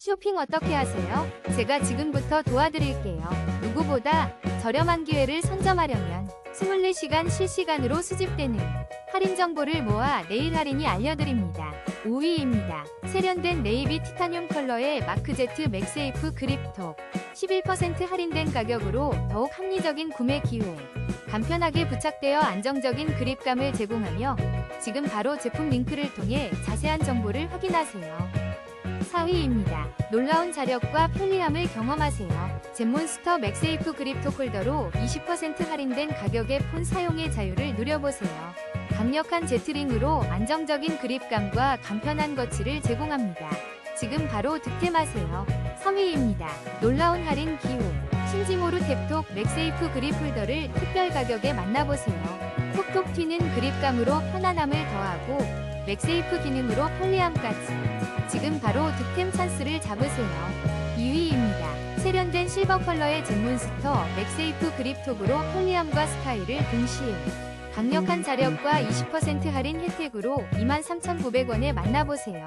쇼핑 어떻게 하세요? 제가 지금부터 도와드릴게요. 누구보다 저렴한 기회를 선점하려면 24시간 실시간으로 수집되는 할인 정보를 모아 내일 할인이 알려드립니다. 5위입니다. 세련된 네이비 티타늄 컬러의 마크제트 맥세이프 그립톡 11% 할인된 가격으로 더욱 합리적인 구매 기회 간편하게 부착되어 안정적인 그립감을 제공하며 지금 바로 제품 링크를 통해 자세한 정보를 확인하세요. 4위입니다. 놀라운 자력과 편리함을 경험하세요. 젠몬스터 맥세이프 그립톡 홀더로 20% 할인된 가격에 폰 사용의 자유를 누려보세요. 강력한 제트링으로 안정적인 그립감과 간편한 거치를 제공합니다. 지금 바로 득템하세요. 3위입니다. 놀라운 할인 기회. 신지모루 탭톡 맥세이프 그립 홀더를 특별 가격에 만나보세요. 톡톡 튀는 그립감으로 편안함을 더하고 맥세이프 기능으로 편리함까지. 지금 바로 득템 찬스를 잡으세요. 2위입니다. 세련된 실버 컬러의 젠몬스터 맥세이프 그립톡으로 편리함과 스타일을 동시에 강력한 자력과 20% 할인 혜택으로 23,900원에 만나보세요.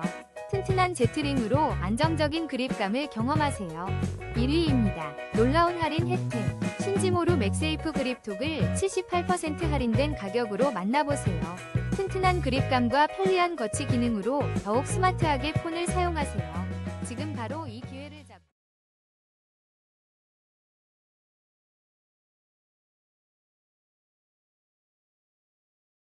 튼튼한 제트링으로 안정적인 그립감을 경험하세요. 1위입니다. 놀라운 할인 혜택. 신지모루 맥세이프 그립톡을 78% 할인된 가격으로 만나보세요. 튼튼한 그립감과 편리한 거치 기능으로 더욱 스마트하게 폰을 사용하세요. 지금 바로 이